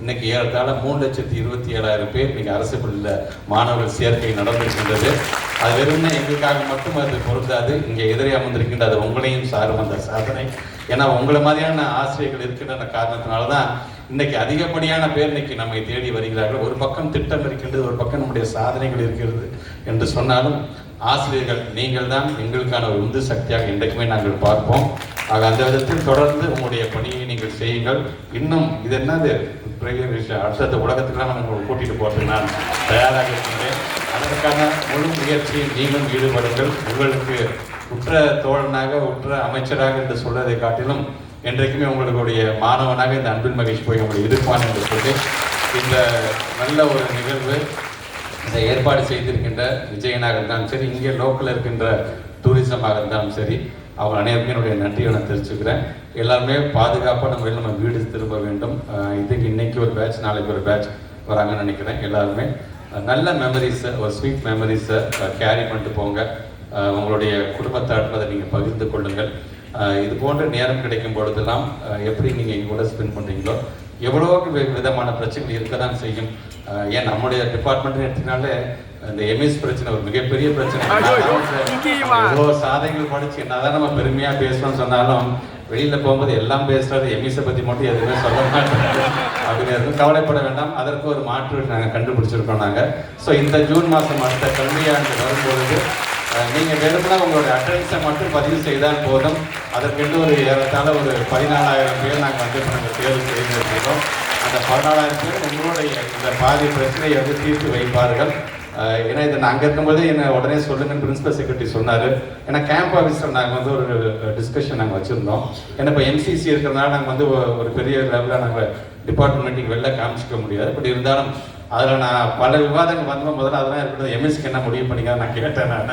இன்னைக்கு ஏறத்தாழ மூணு லட்சத்தி இருபத்தி ஏழாயிரம் பேர் இன்னைக்கு அரசு பள்ளியில் மாணவர்கள் சேர்க்கை நடந்திருக்கின்றது அது வெறும்னா எங்களுக்காக மட்டும் அது பொருந்தாது. இங்கே எதிரே அமர்ந்திருக்கின்ற அது உங்களையும் சாரும் அந்த சாதனை. ஏன்னா உங்களை மாதிரியான ஆசிரியர்கள் இருக்கின்ற காரணத்தினால தான் இன்னைக்கு அதிகப்படியான பேர் இன்னைக்கு நம்மை தேடி வருகிறார்கள். ஒரு பக்கம் திட்டம் இருக்கின்றது ஒரு பக்கம் நம்முடைய சாதனைகள் இருக்கிறது என்று சொன்னாலும் ஆசிரியர்கள் நீங்கள் தான் எங்களுக்கான ஒரு உந்து சக்தியாக இன்றைக்குமே நாங்கள் பார்ப்போம். ஆக அந்த விதத்தில் தொடர்ந்து உங்களுடைய பணியை நீங்கள் செய்யுங்கள். இன்னும் இது என்னது? பெரிய விஷயம் அடுத்தடுத்த உலகத்துக்கெல்லாம் நம்ம உங்களை கூட்டிட்டு நான் தயாராக இருக்கின்றேன். அதற்கான முழு முயற்சியில் நீங்களும் ஈடுபடுங்கள். உங்களுக்கு உற்ற தோழனாக உற்ற அமைச்சராக என்று சொல்வதை காட்டிலும் என்றைக்குமே உங்களுடைய மாணவனாக இந்த அன்பின் மகிழ்ச்சி போய் உங்களை இருப்பான் என்று சொல்லி இந்த நல்ல ஒரு நிகழ்வு இதை ஏற்பாடு செய்திருக்கின்ற விஜயனாக இருந்தாலும் சரி இங்கே லோக்கல் இருக்கின்ற டூரிசமாக இருந்தாலும் சரி அவங்க அனைவருக்கும் என்னுடைய நன்றியை நான் தெரிவிச்சுக்கிறேன். எல்லாருமே பாதுகாப்பாக நம்ம நம்ம வீடு திரும்ப வேண்டும். இதுக்கு இன்னைக்கு ஒரு பேட்ச் நாளைக்கு ஒரு பேட்ச் வராங்கன்னு நினைக்கிறேன் எல்லாருமே. நல்ல மெமரிஸை ஒரு ஸ்வீட் மெமரிஸை கேரி பண்ணிட்டு போங்க. உங்களுடைய குடும்பத்தாட்டம் நீங்கள் பகிர்ந்து கொள்ளுங்கள். இது போன்ற நேரம் கிடைக்கும் பொழுதெல்லாம் எப்படி நீங்கள் எங்க கூட ஸ்பெண்ட் பண்ணுறீங்களோ எவ்வளோ வி- விதமான பிரச்சனைகள் இருக்க தான் செய்யும் ஏன் நம்முடைய டிபார்ட்மெண்ட் எடுத்தீங்கனாலே இந்த எம்எஸ் பிரச்சனை ஒரு மிகப்பெரிய பிரச்சனை. எவ்வளோ சாதனைகள் படிச்சு என்னதான் நம்ம பெருமையா பேசணும்னு சொன்னாலும் வெளியில போகும்போது எல்லாம் பேசுறது எம்எஸை பத்தி மட்டும் எதுவுமே சொல்ல மாட்டாங்க அப்படின்னு எதுவும் கவலைப்பட வேண்டாம். அதற்கு ஒரு மாற்று நாங்கள் கண்டுபிடிச்சிருக்கோம் நாங்கள் ஸோ இந்த ஜூன் மாதம் அடுத்த கல்வியாண்டு வரும்பொழுது நீங்கள் வேணும்னா உங்களுடைய அட்டண்டன்ஸை மட்டும் பதிவு செய்தால் போதும். அதற்கென்று ஒரு ஏறத்தாழ ஒரு பதினாலாயிரம் பேர் நாங்கள் வந்து இப்போ நாங்கள் தேர்வு செய்திருக்கிறோம். அந்த பதினாலாயிரம் பேர் உங்களுடைய இந்த பாதி பிரச்சனையை வந்து தீர்த்து வைப்பார்கள். ஏன்னா இதை நான் அங்கே இருக்கும்போது என்னை உடனே சொல்லுங்கன்னு பிரின்சிபல் செக்ரட்டரி சொன்னார். ஏன்னா கேம்ப் ஆஃபீஸில் நாங்கள் வந்து ஒரு டிஸ்கஷன் நாங்கள் வச்சுருந்தோம். ஏன்னா இப்போ எம்சிசி இருக்கிறதுனால நாங்கள் வந்து ஒரு பெரிய லெவலில் நாங்கள் டிபார்ட்மெண்ட் மீட்டிங் வெளில காமிச்சிக்க முடியாது. பட் இருந்தாலும் அதில் நான் பல விவாதங்கள் வந்தோம் முதல்ல அதெல்லாம் இருக்கட்டும். எம்எஸ்க்கு என்ன முடிவு பண்ணிக்க நான் கேட்டேன் நான்.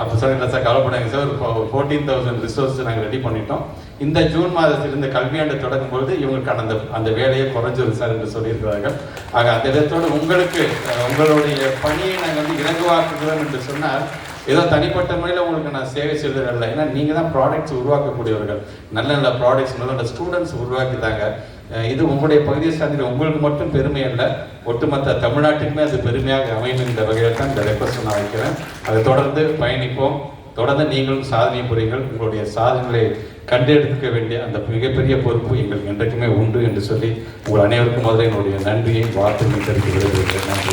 அப்போ சொன்னீங்களா சார் கவலைப்படாங்க சார். ஒரு ஃபோர்டீன் தௌசண்ட் ரிசோர்ஸ் நாங்கள் ரெடி பண்ணிட்டோம். இந்த ஜூன் மாதத்திலிருந்து கல்வியாண்டு தொடங்கும் பொழுது இவங்களுக்கான அந்த அந்த வேலையை குறைஞ்சிரும் சார் என்று சொல்லியிருக்கிறார்கள். ஆக அந்த விதத்தோடு உங்களுக்கு உங்களுடைய பணியை நாங்கள் வந்து இலகுவாக்குகிறோம் என்று சொன்னால் ஏதோ தனிப்பட்ட முறையில் உங்களுக்கு நான் சேவை செய்ததில்லை ஏன்னா நீங்கள் தான் ப்ராடக்ட்ஸ் உருவாக்கக்கூடியவர்கள். நல்ல நல்ல ப்ராடக்ட்ஸ் நல்ல நல்ல ஸ்டூடெண்ட்ஸ் உருவாக்கிட்டாங்க. இது உங்களுடைய பகுதியை சார்ந்த உங்களுக்கு மட்டும் பெருமை அல்ல. ஒட்டுமொத்த தமிழ்நாட்டுக்குமே அது பெருமையாக அமையும் என்ற வகையில் தான் இந்த ரெக்வஸ்ட் நான் வைக்கிறேன். அதை தொடர்ந்து பயணிப்போம். தொடர்ந்து நீங்களும் சாதனை புரியுங்கள். உங்களுடைய சாதனைகளை கண்டெடுக்க வேண்டிய அந்த மிகப்பெரிய பொறுப்பு எங்களுக்கு என்றைக்குமே உண்டு என்று சொல்லி உங்கள் அனைவருக்கும் முதல்ல என்னுடைய நன்றியை வாழ்த்துக்களை தெரிவித்து நன்றி.